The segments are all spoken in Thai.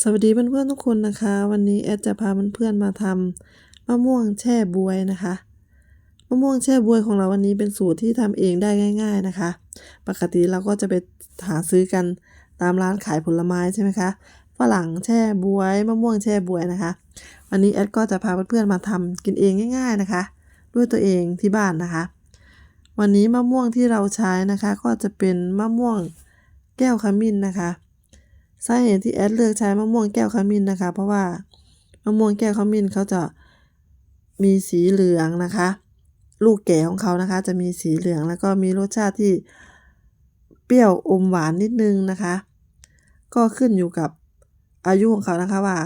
สวัสดีเพื่อนๆทุกคนนะคะ วันนี้แอดจะพาเพื่อนๆมาทำมะม่วงแช่บวยนะคะมะม่วงแช่บวยของเราวันนี้เป็นสูตรที่ทำเองได้ง่าย ๆนะคะ ปกติเราก็จะไปหาซื้อกันตามร้านขายผลไม้ใช่ไหมคะฝรั่งแช่บวยมะม่วงแช่บวยนะคะ วันนี้แอดก็จะพาเพื่อนๆมาทำกินเองง่าย ๆนะคะ ด้วยตัวเองที่บ้านนะคะ วันนี้มะม่วงที่เราใช้นะคะ ก็จะเป็นมะม่วงแก้วขมิ้นนะคะ สาเหตุที่แอดเลือกใช้มะม่วงแก้วขมิ้นนะคะ เพราะว่ามะม่วงแก้วขมิ้นเขาจะมีสีเหลืองนะคะ ลูกแก่ของเขานะคะ จะมีสีเหลืองแล้วก็มีรสชาติที่เปรี้ยวอมหวานนิดนึงนะคะ ก็ขึ้นอยู่กับอายุของเขานะคะว่า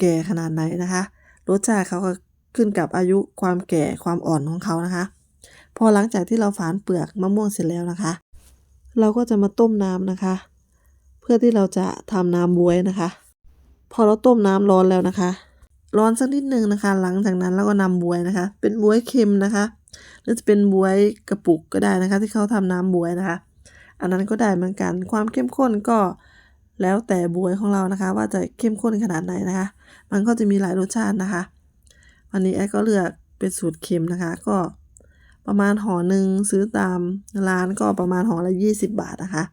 แก่ขนาดไหนนะคะ รสชาติเขาก็ขึ้นกับอายุความแก่ความอ่อนของเขานะคะ พอหลังจากที่เราฝานเปลือกมะม่วงเสร็จแล้วนะคะ เราก็จะมาต้มน้ำนะคะ พื่อที่เราจะทำน้ำบวยนะคะ พอเราต้มน้ำร้อนแล้วนะคะ ร้อนสักนิดนึงนะคะ หลังจากนั้นเราก็นำบวยนะคะ เป็นบวยเค็มนะคะหรือจะเป็นบวยกระปุกก็ได้นะคะ ที่เขาทำน้ำบวยนะคะ อันนั้นก็ได้เหมือนกัน ความเข้มข้นก็แล้วแต่บวยของเรานะคะ ว่าจะเข้มข้นขนาดไหนนะคะ มันก็จะมีหลายรสชาตินะคะ วันนี้แอดก็เลือกเป็นสูตรเค็มนะคะ ก็ประมาณห่อหนึ่งซื้อตามร้านก็ประมาณห่อละ 20 บาทนะคะ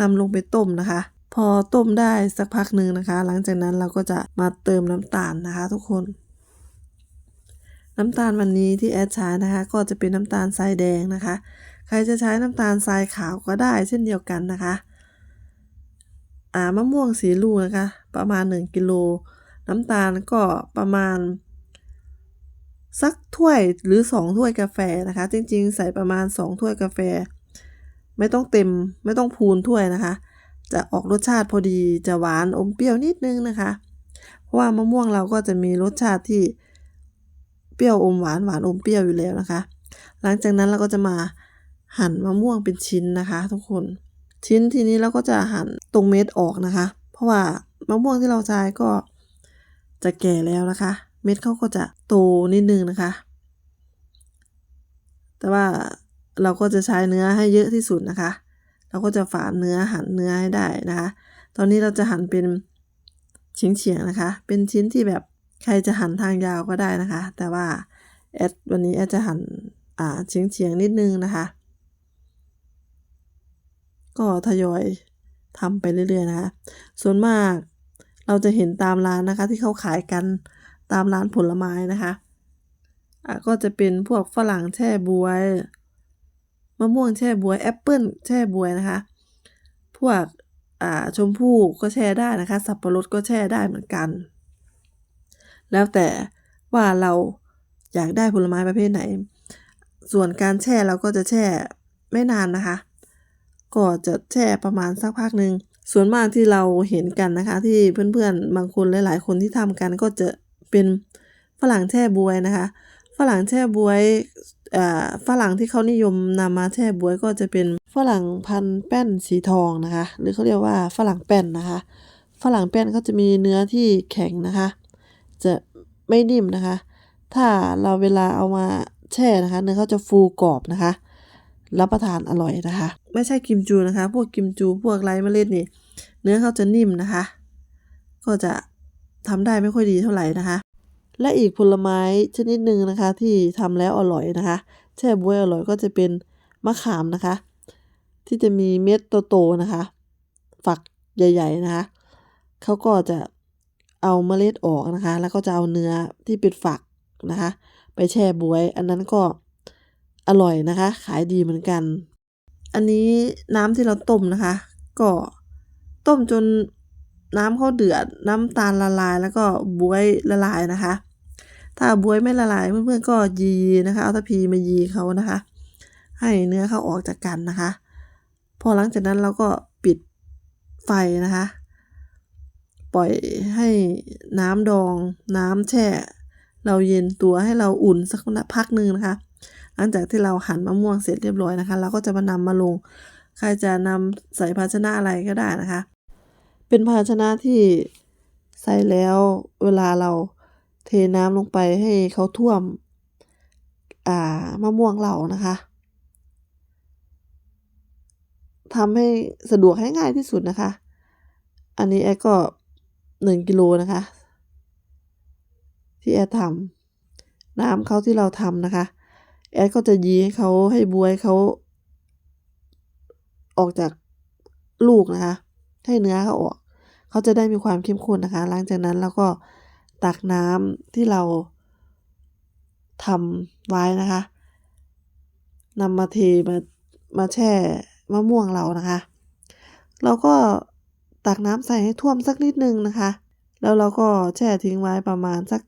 นำลงไปต้มนะคะ พอต้มได้สักพักหนึ่งนะคะ หลังจากนั้นเราก็จะมาเติมน้ำตาลนะคะ ทุกคน น้ำตาลวันนี้ที่แอดใช้นะคะ ก็จะเป็นน้ำตาลทรายแดงนะคะ ใครจะใช้น้ำตาลทรายขาวก็ได้เช่นเดียวกันนะคะอ่ามะม่วงสีลูกนะคะ ประมาณ 1กิโลน้ำตาลก็ประมาณสักถ้วยหรือ 2 ถ้วยกาแฟนะคะ จริงๆ ใส่ประมาณ 2 ถ้วยกาแฟ ไม่ต้องเต็มไม่ต้องพูนถ้วยนะคะ จะออกรสชาติพอดีจะหวานอมเปรี้ยวนิดนึงนะคะ เพราะว่ามะม่วงเราก็จะมีรสชาติที่เปรี้ยวอมหวานหวานอมเปรี้ยวอยู่แล้วนะคะ หลังจากนั้นเราก็จะมาหั่นมะม่วงเป็นชิ้นนะคะ ทุกคนชิ้นทีนี้เราก็จะหั่นตรงเม็ดออกนะคะ เพราะว่ามะม่วงที่เราใช้ก็จะแก่แล้วนะคะ เม็ดเขาก็จะโตนิดนึงนะคะ แต่ว่า เราก็จะใช้เนื้อให้เยอะที่สุดนะคะ เราก็จะฝานเนื้อหั่นเนื้อให้ได้นะคะ ตอนนี้เราจะหั่นเป็นเฉียงๆนะคะ เป็นชิ้นที่แบบใครจะหั่นทางยาวก็ได้นะคะ แต่ว่าแอดวันนี้แอดจะหั่นอ่าเฉียงๆนิดนึงนะคะ ก็ทยอยทำไปเรื่อยๆนะคะ ส่วนมากเราจะเห็นตามร้านนะคะ ที่เขาขายกันตามร้านผลไม้นะคะอะก็จะเป็นพวกฝรั่งแช่บวย มะม่วงแช่บวยแอปเปิลแช่บวยนะคะ พวกอ่าชมพู่ก็แช่ได้นะคะ สับปะรดก็แช่ได้เหมือนกัน แล้วแต่ว่าเราอยากได้ผลไม้ประเภทไหน ส่วนการแช่เราก็จะแช่ไม่นานนะคะ ก็จะแช่ประมาณสักพักหนึ่งส่วนมากที่เราเห็นกันนะคะ ที่เพื่อนๆ บางคนหลายๆ คนที่ทำกันก็จะเป็นฝรั่งแช่บวยนะคะ ฝรั่งแช่บวย ฝรั่งที่เขานิยมนำมาแช่บวยก็จะเป็นฝรั่งพันแป้นสีทองนะคะ หรือเขาเรียกว่าฝรั่งแป้นนะคะ ฝรั่งแป้นเขาจะมีเนื้อที่แข็งนะคะ จะไม่นิ่มนะคะ ถ้าเราเวลาเอามาแช่นะคะ เนื้อเขาจะฟูกรอบนะคะ รับประทานอร่อยนะคะ ไม่ใช่กิมจูนะคะ พวกกิมจูพวกไรเมล็ดนี่ เนื้อเขาจะนิ่มนะคะ ก็จะทำได้ไม่ค่อยดีเท่าไหร่นะคะ และอีกผลไม้ชนิดหนึ่งนะคะ ที่ทำแล้วอร่อยนะคะ แช่บวยอร่อยก็จะเป็นมะขามนะคะ ที่จะมีเม็ดโตๆนะคะ ฝักใหญ่ ๆนะคะเขาก็จะเอาเมล็ดออกนะคะ แล้วก็จะเอาเนื้อที่เป็นฝักนะคะ ไปแช่บวย อันนั้นก็อร่อยนะคะ ขายดีเหมือนกัน อันนี้น้ำที่เราต้มนะคะ ก็ต้มจนน้ำเขาเดือดน้ำตาลละลายแล้วก็บวยละลายนะคะ ถ้าบวยไม่ละลายเพื่อนๆก็ยีนะคะ เอาตะพีมายีเขานะคะ ให้เนื้อเขาออกจากกันนะคะ พอหลังจากนั้นเราก็ปิดไฟนะคะ ปล่อยให้น้ำดองน้ำแช่ เราเย็นตัวให้เราอุ่นสักพักหนึ่งนะคะ หลังจากที่เราหั่นมะม่วงเสร็จเรียบร้อยนะคะ เราก็จะมานำมาลง ใครจะนำใส่ภาชนะอะไรก็ได้นะคะ เป็นภาชนะที่ใส่แล้วเวลาเรา เทน้ำลงไปให้เขาท่วม อ่ามะม่วงเรานะคะทำให้สะดวกให้ง่ายที่สุดนะคะ อันนี้แอดก็1กิโลนะคะ ที่แอดทำน้ำเขาที่เราทำนะคะ แอดก็จะยีให้เขาให้บวยเขาออกจากลูกนะคะ ให้เนื้อเขาออก เขาจะได้มีความเข้มข้นนะคะ หลังจากนั้นเราก็ ตักน้ำที่เราทำไว้นะคะนำมาเทมามาแช่มะม่วงเรานะคะ เราก็ตักน้ำใส่ให้ท่วมสักนิดนึงนะคะ แล้วเราก็แช่ทิ้งไว้ประมาณสัก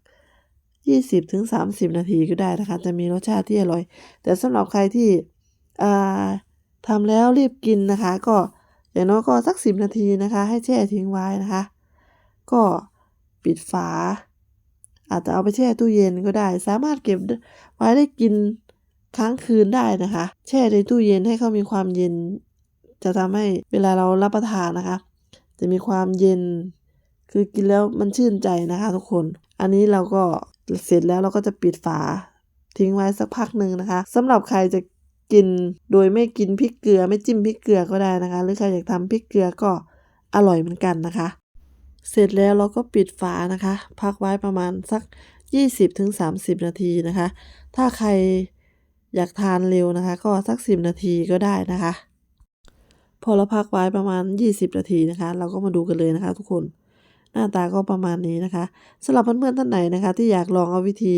20ถึง30 นาทีก็ได้นะคะ จะมีรสชาติที่อร่อย แต่สำหรับใครที่ทำแล้วรีบกินนะคะ ก็อย่างน้อยก็สัก 10 นาทีนะคะ ให้แช่ทิ้งไว้นะคะ ก็ ปิดฝา อาจจะเอาไปแช่ตู้เย็นก็ได้ สามารถเก็บไว้ได้กินค้างคืนได้นะคะ แช่ในตู้เย็นให้เขามีความเย็น จะทำให้เวลาเรารับประทานนะคะ จะมีความเย็น คือกินแล้วมันชื่นใจนะคะ ทุกคน อันนี้เราก็เสร็จแล้วเราก็จะปิดฝา ทิ้งไว้สักพักหนึ่งนะคะสำหรับใครจะกินโดยไม่กินพริกเกลือไม่จิ้มพริกเกลือก็ได้นะคะ หรือใครอยากทำพริกเกลือก็อร่อยเหมือนกันนะคะ เสร็จแล้วเราก็ปิดฝานะคะ พักไว้ประมาณสัก 20-30 นาทีนะคะ ถ้าใครอยากทานเร็วนะคะ ก็สัก 10 นาทีก็ได้นะคะ พอเราพักไว้ประมาณ 20 นาทีนะคะ เราก็มาดูกันเลยนะคะ ทุกคนหน้าตาก็ประมาณนี้นะคะสำหรับเพื่อนๆท่านไหนนะคะ ที่อยากลองเอาวิธี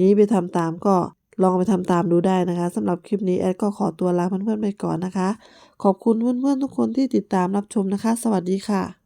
นี้ไปทำตามก็ลองไปทำตามดูได้นะคะสำหรับคลิปนี้แอดก็ขอตัวลาเพื่อนๆไปก่อนนะคะ ขอบคุณเพื่อนๆทุกคนที่ติดตามรับชมนะคะ สวัสดีค่ะ